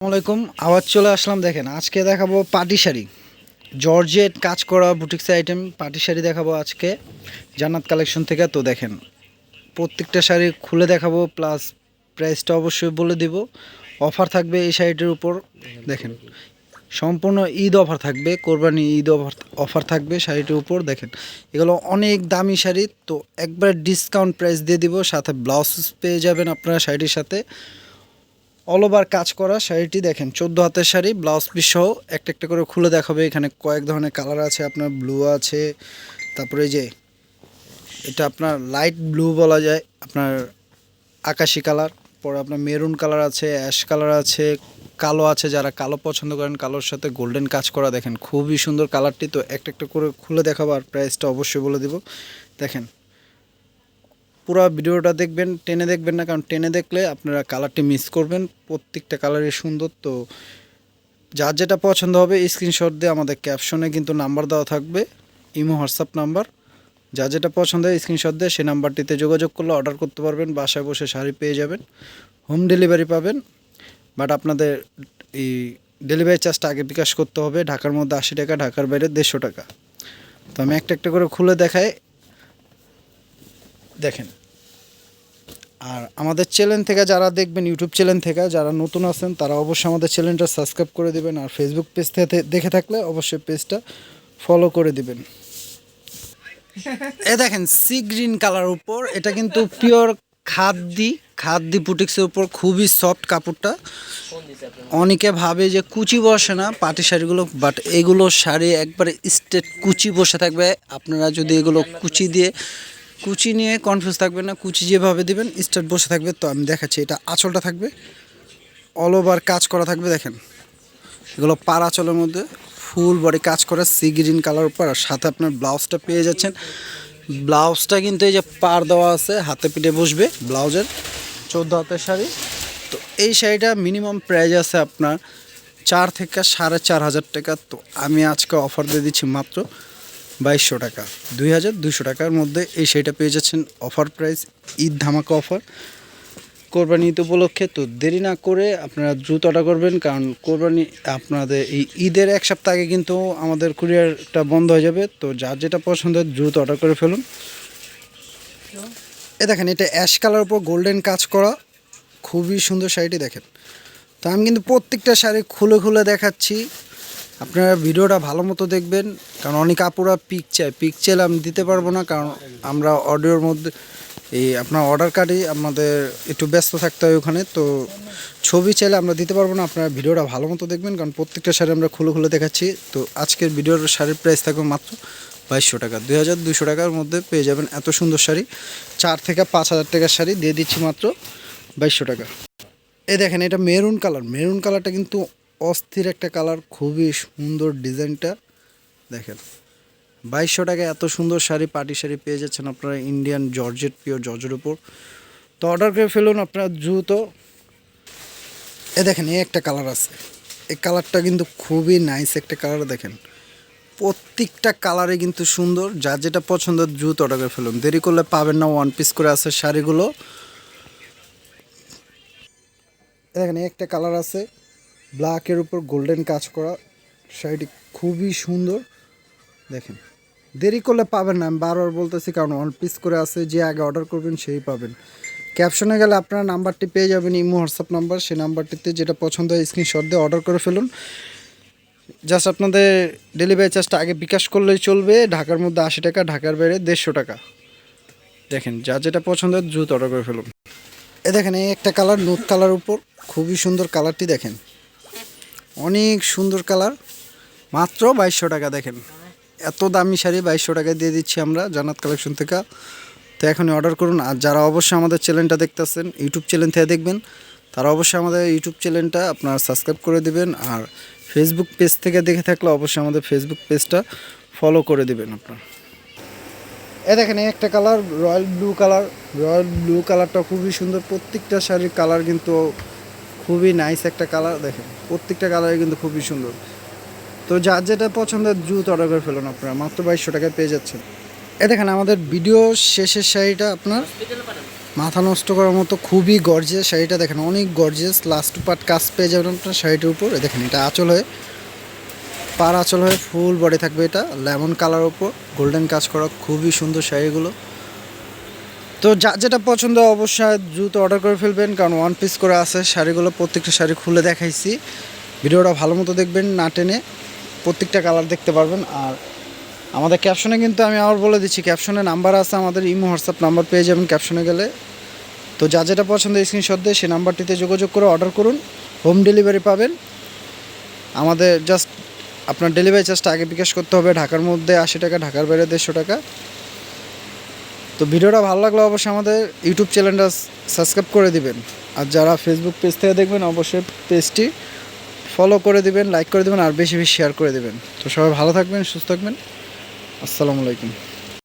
আসসালামাইকুম আওয়াজ চলে আসলাম দেখেন, আজকে দেখাবো পাটি শাড়ি। জর্জেট কাজ করা বুটিক্স আইটেম পাটি শাড়ি দেখাবো আজকে, জান্নাত কালেকশন থেকে। তো দেখেন, প্রত্যেকটা শাড়ি খুলে দেখাবো প্লাস প্রাইসটা অবশ্যই বলে দিব। অফার থাকবে এই শাড়িটির উপর, দেখেন, সম্পূর্ণ ঈদ অফার থাকবে, কোরবানি ঈদ অফার অফার থাকবে শাড়িটির উপর, দেখেন। এগুলো অনেক দামি শাড়ি, তো একবার ডিসকাউন্ট প্রাইস দিয়ে দিব, সাথে ব্লাউজ পেয়ে যাবেন আপনারা শাড়িটির সাথে। অল ওভার কাজ করা শাড়িটি দেখেন, চোদ্দ হাতের শাড়ি ব্লাউজ পিস সহ একটা একটা করে খুলে দেখাবে। এখানে কয়েক ধরনের কালার আছে, আপনার ব্লু আছে, তারপরে যে এটা আপনার লাইট ব্লু বলা যায়, আপনার আকাশি কালার পরে আপনার মেরুন কালার আছে অ্যাশ কালার আছে, কালো আছে, যারা কালো পছন্দ করেন, কালোর সাথে গোল্ডেন কাজ করা দেখেন। খুবই সুন্দর কালারটি তো একটা একটা করে খুলে দেখাবো আর প্রাইসটা অবশ্যই বলে দিব। দেখেন পুরো ভিডিওটা দেখবেন, টেনে দেখবেন না, কারণ টেনে দেখলে আপনারা কালারটি মিস করবেন। প্রত্যেকটা কালারই সুন্দর, তো যার যেটা পছন্দ হবে স্ক্রিনশট দিয়ে আমাদের ক্যাপশনে কিন্তু নাম্বার দেওয়া থাকবে, ইমো হোয়াটসঅ্যাপ নাম্বার যা যেটা পছন্দ হয় স্ক্রিনশট দিয়ে সেই নাম্বারটিতে যোগাযোগ করলে অর্ডার করতে পারবেন, বাসায় বসে শাড়ি পেয়ে যাবেন হোম ডেলিভারি পাবেন। বাট আপনাদের এই ডেলিভারি চার্জটা আগে বিকাশ করতে হবে, ঢাকার মধ্যে আশি টাকা, ঢাকার বাইরে দেড়শো টাকা। তো আমি একটা একটা করে খুলে দেখাই। দেখেন। আর আমাদের চ্যানেল থেকে যারা দেখবেন ইউটিউব চ্যানেল থেকে যারা নতুন আছেন, তারা অবশ্যই আমাদের চ্যানেলটা সাবস্ক্রাইব করে দিবেন আর ফেসবুক পেজ থেকে দেখে থাকলে অবশ্যই পেজটা ফলো করে দিবেন। এ দেখেন সি গ্রিন কালার উপর, এটা কিন্তু পিওর খাদ্যি খাদ্যি বুটিক্সের উপর খুবই সফট কাপড়টা। অনেকে ভাবে যে কুচি বসে না পাটি শাড়িগুলো বাট এগুলো শাড়ি একবারে স্টেট কুচি বসে থাকবে। আপনারা যদি এগুলো কুচি দিয়ে কুচি নিয়ে কনফিউজ থাকবেন না, কুচি যেভাবে দিবেন স্টেট বসে থাকবে, তো আমি দেখাচ্ছি, এটা আঁচলটা থাকবে। অল ওভার কাজ করা থাকবে, দেখেন। এগুলো পার আঁচলের মধ্যে ফুল বডি কাজ করা সি গ্রিন কালার উপর, আর সাথে আপনার ব্লাউজটা পেয়ে যাচ্ছেন। ব্লাউজটা কিন্তু এই যে পার দেওয়া আছে, হাতে পিঠে বসবে ব্লাউজের চোদ্দ হাতের শাড়ি। তো এই শাড়িটা মিনিমাম প্রাইস আছে আপনার চার থেকে সাড়ে চার হাজার টাকা। তো আমি আজকে অফার দিয়ে দিচ্ছি মাত্র বাইশশো টাকা। দুই হাজার দুশো টাকার মধ্যে এই শাড়িটা পেয়ে যাচ্ছেন অফার প্রাইস ঈদ ধামাকা অফার কোরবানি ঈদ উপলক্ষে তো দেরি না করে আপনারা দ্রুত অর্ডার করবেন, কারণ কোরবানি আপনাদের এই ঈদের এক সপ্তাহ আগে কিন্তু আমাদের কুরিয়ারটা বন্ধ হয়ে যাবে। তো যার যেটা পছন্দ দ্রুত অর্ডার করে ফেলুন। এ দেখেন, এটা অ্যাশ কালার উপর গোল্ডেন কাজ করা। খুবই সুন্দর শাড়িটি দেখেন। তো আমি কিন্তু প্রত্যেকটা শাড়ি খুলে খুলে দেখাচ্ছি। আপনারা ভিডিওটা ভালো মতো দেখবেন, কারণ অনেক আপুরা পিক চায়। পিক চাইলে আমি দিতে পারব না, কারণ আমরা অডিওর মধ্যে এই আপনার অর্ডার কার্ডই আমাদের একটু ব্যস্ত থাকতে হয় ওখানে, তো ছবি চাইলে আমরা দিতে পারব না। আপনারা ভিডিওটা ভালো মতো দেখবেন, কারণ প্রত্যেকটা শাড়ি আমরা খুলে খুলে দেখাচ্ছি। তো আজকের ভিডিওর শাড়ির প্রাইস থাকবে মাত্র বাইশশো টাকা। দুই হাজার দুশো টাকার মধ্যে পেয়ে যাবেন এত সুন্দর শাড়ি। চার থেকে পাঁচ হাজার টাকার শাড়ি দিয়ে দিচ্ছি মাত্র বাইশশো টাকা। এ দেখেন, এটা মেরুন কালার। মেরুন কালারটা কিন্তু অস্থির একটা কালার, খুবই সুন্দর ডিজাইনটা। দেখেন, বাইশশো টাকায় এত সুন্দর শাড়ি পাটি শাড়ি পেয়ে যাচ্ছেন আপনারা ইন্ডিয়ান জর্জেট পিওর জর্জের উপর। তো অর্ডার করে ফেলুন আপনারা দ্রুত। এ দেখেন এই একটা কালার আছে। এই কালারটা কিন্তু খুবই নাইস একটা কালার, দেখেন। প্রত্যেকটা কালারে কিন্তু সুন্দর যার যেটা পছন্দ দ্রুত অর্ডার করে ফেলুন। দেরি করলে পাবেন না ওয়ান পিস করে আছে শাড়িগুলো। দেখেন একটা কালার আছে। ব্ল্যাকের উপর গোল্ডেন কাজ করা শাড়িটি খুবই সুন্দর। দেখেন, দেরি করলে পাবেন না, আমি বারবার বলতেছি, কারণ ওয়ান পিস করে আছে, যে আগে অর্ডার করবেন সেই পাবেন। ক্যাপশনে গেলে আপনারা নাম্বারটি পেয়ে যাবেন, ইমো হোয়াটসঅ্যাপ নাম্বার। সেই নাম্বারটিতে যেটা পছন্দ হয় স্ক্রিনশট দিয়ে অর্ডার করে ফেলুন। জাস্ট আপনাদের ডেলিভারি চার্জটা আগে বিকাশ করলেই চলবে, ঢাকার মধ্যে আশি টাকা, ঢাকার বাইরে দেড়শো টাকা। দেখেন, যা যেটা পছন্দ হয় দ্রুত অর্ডার করে ফেলুন। এ দেখেন, এই একটা কালার নুট কালার উপর খুবই সুন্দর কালারটি দেখেন। অনেক সুন্দর কালার। মাত্র বাইশশো টাকা, দেখেন। এত দামি শাড়ি বাইশশো টাকায় দিয়ে দিচ্ছি আমরা, জান্নাত কালেকশন থেকে। তো এখনই অর্ডার করুন, আর যারা অবশ্যই আমাদের চ্যানেলটা দেখতেছেন, ইউটিউব চ্যানেল থেকে দেখবেন, তারা অবশ্যই আমাদের ইউটিউব চ্যানেলটা আপনারা সাবস্ক্রাইব করে দেবেন, আর ফেসবুক পেজ থেকে দেখে থাকলে অবশ্যই আমাদের ফেসবুক পেজটা ফলো করে দেবেন আপনার। এ দেখেন, এই একটা colour, royal blue colour. Royal blue কালারটা খুবই সুন্দর, প্রত্যেকটা শাড়ির কালার কিন্তু খুবই নাইস একটা কালার, দেখেন। প্রত্যেকটা কালারই কিন্তু খুবই সুন্দর। তো যার যেটা পছন্দ দ্রুত অর্ডার করে ফেলুন আপনারা, মাত্র বাইশশো টাকায় পেয়ে যাচ্ছেন। এ দেখেন, আমাদের ভিডিও শেষের শাড়িটা আপনার মাথা নষ্ট করার মতো খুবই গর্জিয়াস শাড়িটা দেখেন, অনেক গর্জিয়াস লাস্ট পার্ট কাজ পেয়ে যাবেন আপনার শাড়িটার উপর। দেখেন, এটা আঁচল হয়ে, পার আঁচল হয়ে ফুল বডি থাকবে এটা। লেমন কালার উপর গোল্ডেন কাজ করা খুবই সুন্দর শাড়িগুলো। তো যা যেটা পছন্দ অবশ্যই দ্রুত অর্ডার করে ফেলবেন, কারণ ওয়ান পিস করে আছে, শাড়িগুলো প্রত্যেকটা শাড়ি খুলে দেখাইছি। ভিডিওটা ভালো মতো দেখবেন, না টেনে প্রত্যেকটা কালার দেখতে পারবেন। আর আমাদের ক্যাপশনে কিন্তু আমি আবার বলে দিচ্ছি ক্যাপশনে নাম্বার আছে আমাদের, ইমো, হোয়াটসঅ্যাপ নাম্বার পেয়ে যাবেন ক্যাপশনে গেলে। তো যা যেটা পছন্দ স্ক্রিনশট দিয়ে সেই নাম্বারটিতে যোগাযোগ করে অর্ডার করুন হোম ডেলিভারি পাবেন। আমাদের জাস্ট আপনার ডেলিভারি চার্জটা আগে বিকাশ করতে হবে, ঢাকার মধ্যে আশি টাকা, ঢাকার বাইরে দেড়শো টাকা। তো ভিডিওটা ভালো লাগলে অবশ্যই আমাদের ইউটিউব চ্যানেলটা সাবস্ক্রাইব করে দিবেন। আর যারা ফেসবুক পেজ থেকে দেখবেন, অবশ্যই পেজটি ফলো করে দিবেন লাইক করে দিবেন, আর বেশি বেশি শেয়ার করে দিবেন। তো সবাই ভালো থাকবেন, সুস্থ থাকবেন। আসসালামু আলাইকুম।